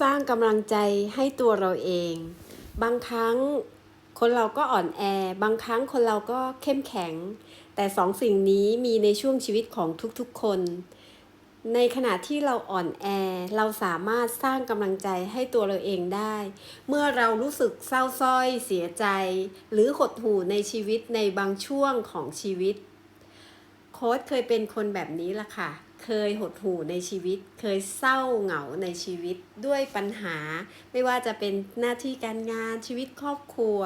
สร้างกำลังใจให้ตัวเราเอง บางครั้งคนเราก็อ่อนแอ บางครั้งคนเราก็เข้มแข็ง แต่สองสิ่งนี้มีในช่วงชีวิตของทุกๆคน ในขณะที่เราอ่อนแอ เราสามารถสร้างกำลังใจให้ตัวเราเองได้ เมื่อเรารู้สึกเศร้าส้อย เสียใจ หรือหดหู่ในชีวิตในบางช่วงของชีวิต โค้ดเคยเป็นคนแบบนี้ละค่ะ เคยหดหู่ในชีวิต เคยเศร้าเหงาในชีวิตด้วยปัญหา ไม่ว่าจะเป็นหน้าที่การงานชีวิตครอบครัว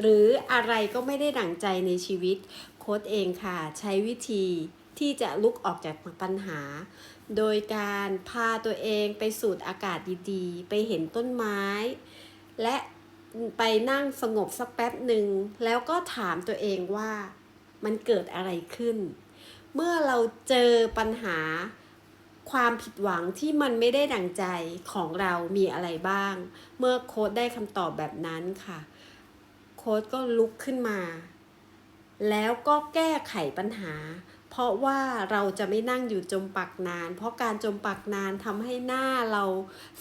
หรืออะไรก็ไม่ได้ดั่งใจในชีวิต โค้ดเองค่ะ ใช้วิธีที่จะลุกออกจากปัญหา โดยการพาตัวเองไปสูดอากาศดีๆ ไปเห็นต้นไม้ และไปนั่งสงบสักแป๊บหนึ่ง แล้วก็ถามตัวเองว่ามันเกิดอะไรขึ้น เมื่อเราเจอปัญหาความผิดหวังที่มันไม่ได้ดั่งใจของเรามีอะไรบ้าง เมื่อโค้ดได้คำตอบแบบนั้นค่ะ โค้ดก็ลุกขึ้นมา แล้วก็แก้ไขปัญหา เพราะว่าเราจะไม่นั่งอยู่จมปักนาน เพราะการจมปักนานทำให้หน้าเรา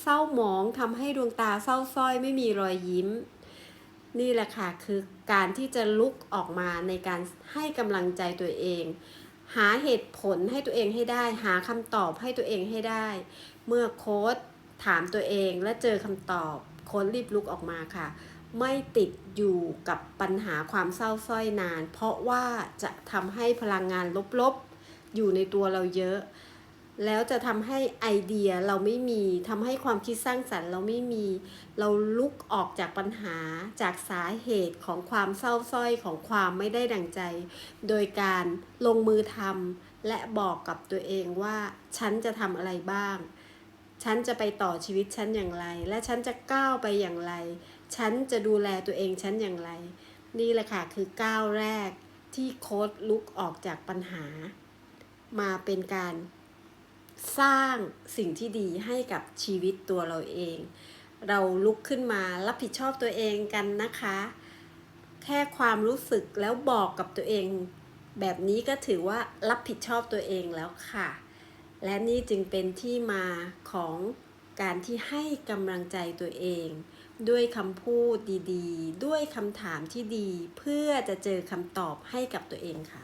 เศร้าหมองทำให้ดวงตาเศร้าส้อยไม่มีรอยยิ้ม นี่แหละค่ะคือการที่จะลุกออกมาในการให้กำลังใจตัวเอง หาเหตุผลให้ตัวเองให้ได้ หาคำตอบให้ตัวเองให้ได้ เมื่อโค้ดถามตัวเองและเจอคำตอบโค้ดรีบลุกออกมาค่ะ ไม่ติดอยู่กับปัญหาความเศร้าส้อยนาน เพราะว่าจะทำให้พลังงานลบๆ อยู่ในตัวเราเยอะ แล้วจะทำให้ไอเดียเราไม่มีทำให้ความคิดสร้างสรรค์ เราไม่มี เราลุกออกจากปัญหาจากสาเหตุของความเศร้าส้อยของความไม่ได้ดั่งใจ โดยการลงมือทำและบอกกับตัวเองว่า ฉันจะทำอะไรบ้าง ฉันจะไปต่อชีวิตฉันอย่างไร และฉันจะก้าวไปอย่างไร ฉันจะดูแลตัวเองฉันอย่างไร นี่แหละค่ะคือก้าวแรกที่โค้ดลุกออกจากปัญหา มาเป็นการ สร้างสิ่งที่ดีให้กับชีวิตตัวเราเอง เราลุกขึ้นมารับผิดชอบตัวเองกันนะคะ แค่ความรู้สึกแล้วบอกกับตัวเอง แบบนี้ก็ถือว่ารับผิดชอบตัวเองแล้วค่ะ และนี่จึงเป็นที่มาของการที่ให้กำลังใจตัวเอง ด้วยคำพูดดีๆ ด้วยคำถามที่ดี เพื่อจะเจอคำตอบให้กับตัวเองค่ะ